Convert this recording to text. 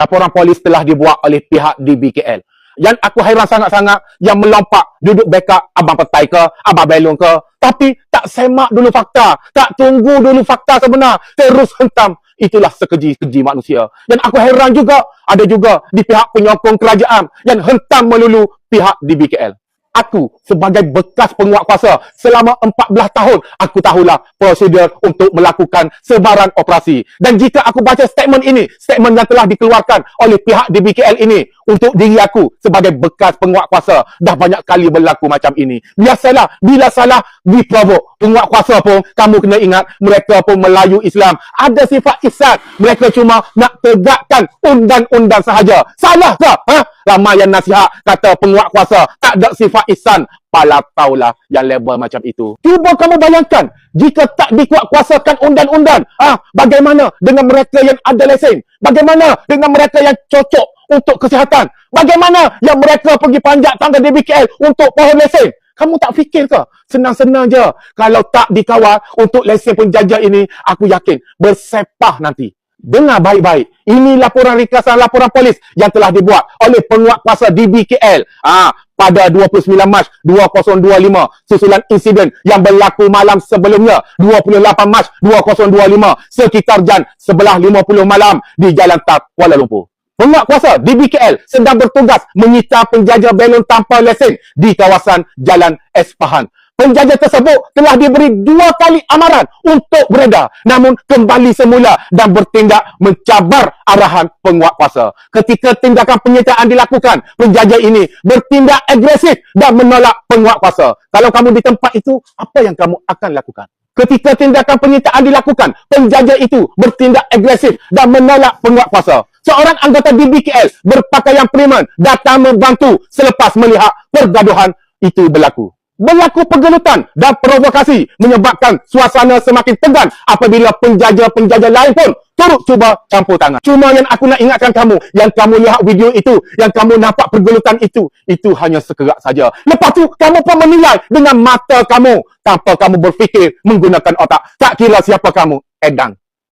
laporan polis telah dibuat oleh pihak DBKL. Yang aku hairan sangat-sangat yang melompat duduk backup abang petai ke, abang belong ke. Tapi tak semak dulu fakta. Tak tunggu dulu fakta sebenar. Terus hentam. Itulah sekeji-keji manusia. Dan aku hairan juga, ada juga di pihak penyokong kerajaan yang hentam melulu pihak DBKL. Aku sebagai bekas penguat kuasa selama 14 tahun, aku tahulah prosedur untuk melakukan sebaran operasi. Dan jika aku baca statement ini, statement yang telah dikeluarkan oleh pihak DBKL ini untuk diri aku sebagai bekas penguat kuasa, dah banyak kali berlaku macam ini. Biasalah, bila salah, diprovok. Penguat kuasa pun, kamu kena ingat, mereka pun Melayu Islam. Ada sifat ihsan. Mereka cuma nak tegakkan undang-undang sahaja. Salah ke? Ha? Ramai yang nasihat kata penguat kuasa tak ada sifat ihsan. Pala taulah yang label macam itu. Cuba kamu bayangkan, jika tak dikuat-kuasakan undang-undang, ah, bagaimana dengan mereka yang ada lesen? Bagaimana dengan mereka yang cocok untuk kesihatan? Bagaimana yang mereka pergi panjat tangga DBKL untuk pohon lesen? Kamu tak fikir ke? Senang-senang je. Kalau tak dikawal untuk lesen penjajah ini, aku yakin bersepah nanti. Dengar baik-baik. Ini laporan ringkasan laporan polis yang telah dibuat oleh penguat kuasa DBKL. Ah, pada 29 Mac 2025 susulan insiden yang berlaku malam sebelumnya 28 Mac 2025 sekitar jam 11.50 malam di Jalan Tak Kuala Lumpur. Penguat kuasa DBKL sedang bertugas menyita penjajah belon tanpa lesen di kawasan Jalan Espahan. Penjajah tersebut telah diberi dua kali amaran untuk beredar namun kembali semula dan bertindak mencabar arahan penguat kuasa. Ketika tindakan penyitaan dilakukan, penjajah ini bertindak agresif dan menolak penguat kuasa. Kalau kamu di tempat itu, apa yang kamu akan lakukan? Ketika tindakan penyitaan dilakukan, penjajah itu bertindak agresif dan menolak penguat kuasa. Seorang anggota DBKL berpakaian primen datang membantu selepas melihat pergaduhan itu berlaku berlaku pergelutan dan provokasi menyebabkan suasana semakin tegang apabila penjajah-penjajah lain pun turut cuba campur tangan. Cuma yang aku nak ingatkan kamu, yang kamu lihat video itu, yang kamu nampak pergelutan itu, itu hanya sekerak saja. Lepas tu, kamu pun menilai dengan mata kamu tanpa kamu berfikir menggunakan otak. Tak kira siapa kamu, Edang.